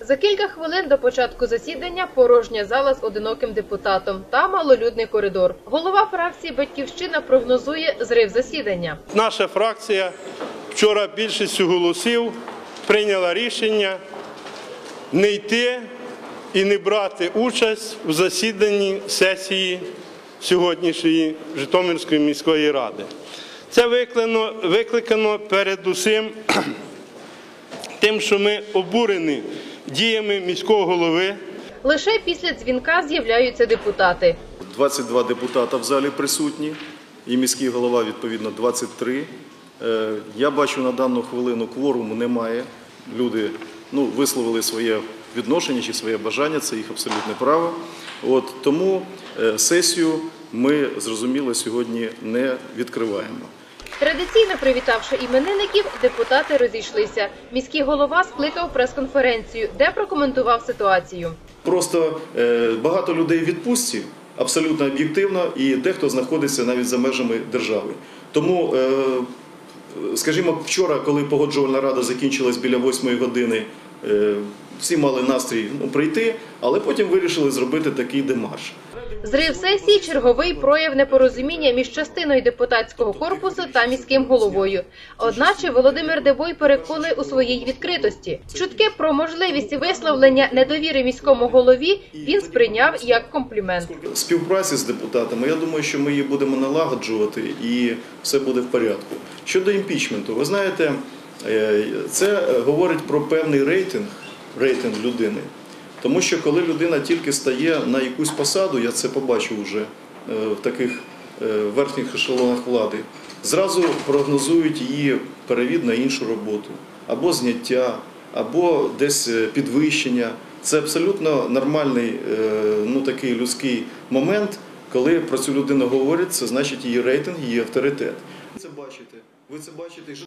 За кілька хвилин до початку засідання порожня зала з одиноким депутатом та малолюдний коридор. Голова фракції Батьківщина прогнозує зрив засідання. Наша фракція вчора більшістю голосів прийняла рішення не йти і не брати участь в засіданні сесії сьогоднішньої Житомирської міської ради. Це викликано, викликано передусім тим, що ми обурені діями міського голови. Лише після дзвінка з'являються депутати. 22 депутата в залі присутні, і міський голова, відповідно, 23. Е, Я бачу на дану хвилину кворуму немає. Люди ну, висловили своє відношення чи своє бажання, це їх абсолютне право. От, тому е, сесію ми, зрозуміло, сьогодні не відкриваємо. Традиційно привітавши іменинників, депутати розійшлися. Міський голова скликав прес-конференцію, де прокоментував ситуацію. Просто е, багато людей в відпустці, абсолютно об'єктивно, і дехто знаходиться навіть за межами держави. Тому, е, скажімо, вчора, коли погоджувальна рада закінчилась біля 8 години, е, всі мали настрій ну, прийти, але потім вирішили зробити такий демарш. Зрив сесії черговий прояв непорозуміння між частиною депутатського корпусу та міським головою. Одначе Володимир Дебой переконує у своїй відкритості. Чутки про можливість висловлення недовіри міському голові він сприйняв як комплімент. співпраці з депутатами, я думаю, що ми її будемо налагоджувати і все буде в порядку. Щодо імпічменту, ви знаєте, е, це говорить про певний рейтинг, рейтинг людини. Тому що коли людина тільки стає на якусь посаду, я це побачив вже е, в таких е, верхніх ешелонах влади, зразу прогнозують її перевід на іншу роботу, або зняття, або десь е, підвищення. Це абсолютно нормальний ну, такий людський момент, коли про цю людину говорять, це значить її рейтинг, її авторитет. Ви це бачите. Ви це бачите.